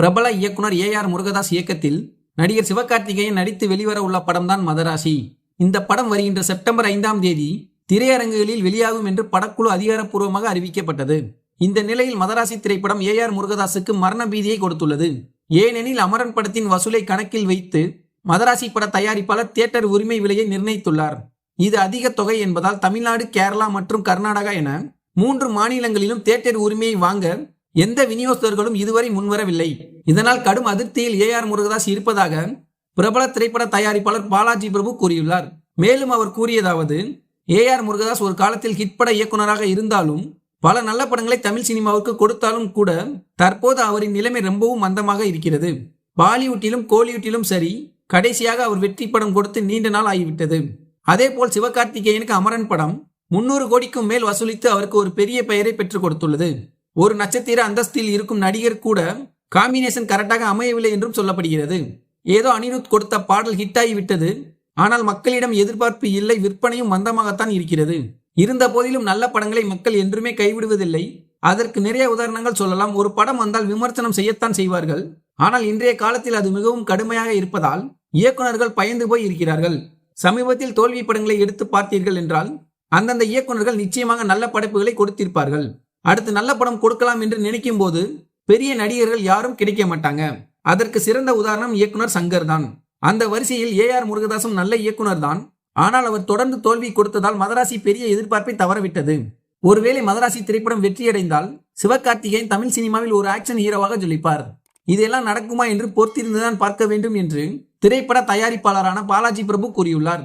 பிரபல இயக்குனர் A R Murugadoss இயக்கத்தில் நடிகர் சிவகார்த்திகேயன் நடித்து வெளிவர உள்ள படம்தான் மதராசி. இந்த படம் வருகின்ற செப்டம்பர் ஐந்தாம் தேதி திரையரங்குகளில் வெளியாகும் என்று படக்குழு அதிகாரப்பூர்வமாக அறிவிக்கப்பட்டது. இந்த நிலையில் மதராசி திரைப்படம் ஏ ஆர் முருகதாஸுக்கு மரண பீதியை கொடுத்துள்ளது. ஏனெனில் அமரன் படத்தின் வசூலை கணக்கில் வைத்து மதராசி பட தயாரிப்பாளர் தியேட்டர் உரிமை விலையை நிர்ணயித்துள்ளார். இது அதிக தொகை என்பதால் தமிழ்நாடு கேரளா மற்றும் கர்நாடகா என மூன்று மாநிலங்களிலும் தியேட்டர் உரிமையை வாங்க எந்த விநியோகஸ்தர்களும் இதுவரை முன்வரவில்லை. இதனால் கடும் அதிருப்தியில் ஏ ஆர் முருகதாஸ் இருப்பதாக பிரபல திரைப்பட தயாரிப்பாளர் பாலாஜி பிரபு கூறியுள்ளார். மேலும் அவர் கூறியதாவது ஏ ஆர் முருகதாஸ் ஒரு காலத்தில் ஹிட் பட இயக்குனராக இருந்தாலும் பல நல்ல படங்களை தமிழ் சினிமாவுக்கு கொடுத்தாலும் கூட தற்போது அவரின் நிலைமை ரொம்பவும் மந்தமாக இருக்கிறது. பாலிவுட்டிலும் கோலிவுட்டிலும் சரி கடைசியாக அவர் வெற்றி படம் கொடுத்து நீண்ட நாள் ஆகிவிட்டது. அதேபோல் சிவகார்த்திகேயனுக்கு அமரன் படம் முன்னூறு கோடிக்கும் மேல் வசூலித்து அவருக்கு ஒரு பெரிய பெயரை பெற்றுக் கொடுத்துள்ளது. ஒரு நட்சத்திர அந்தஸ்தில் இருக்கும் நடிகர் கூட காம்பினேஷன் கரெக்டாக அமையவில்லை என்றும் சொல்லப்படுகிறது. ஏதோ அனிருத் கொடுத்த பாடல் ஹிட்டாகி விட்டது. ஆனால் மக்களிடம் எதிர்பார்ப்பு இல்லை விற்பனையும் மந்தமாகத்தான் இருக்கிறது. இருந்த போதிலும் நல்ல படங்களை மக்கள் என்றுமே கைவிடுவதில்லை. அதற்கு நிறைய உதாரணங்கள் சொல்லலாம். ஒரு படம் வந்தால் விமர்சனம் செய்யத்தான் செய்வார்கள். ஆனால் இன்றைய காலத்தில் அது மிகவும் கடுமையாக இருப்பதால் இயக்குனர்கள் பயந்து போய் இருக்கிறார்கள். சமீபத்தில் தோல்வி படங்களை எடுத்து பார்த்தீர்கள் என்றால் அந்தந்த இயக்குனர்கள் நிச்சயமாக நல்ல படைப்புகளை கொடுத்திருப்பார்கள். அடுத்து நல்ல படம் கொடுக்கலாம் என்று நினைக்கும் போது பெரிய நடிகர்கள் யாரும் கிடைக்க மாட்டாங்க. அதற்கு சிறந்த உதாரணம் இயக்குனர் சங்கர் தான். அந்த வரிசையில் ஏ ஆர் முருகதாசும் நல்ல இயக்குனர் தான். ஆனால் அவர் தொடர்ந்து தோல்வி கொடுத்ததால் மதராசி பெரிய எதிர்பார்ப்பை தவறவிட்டது. ஒருவேளை மதராசி திரைப்படம் வெற்றியடைந்தால் சிவகார்த்திகேயன் தமிழ் சினிமாவில் ஒரு ஆக்ஷன் ஹீரோவாக ஜொலிப்பார். இதெல்லாம் நடக்குமா என்று பொறுத்திருந்துதான் பார்க்க வேண்டும் என்று திரைப்பட தயாரிப்பாளரான பாலாஜி பிரபு கூறியுள்ளார்.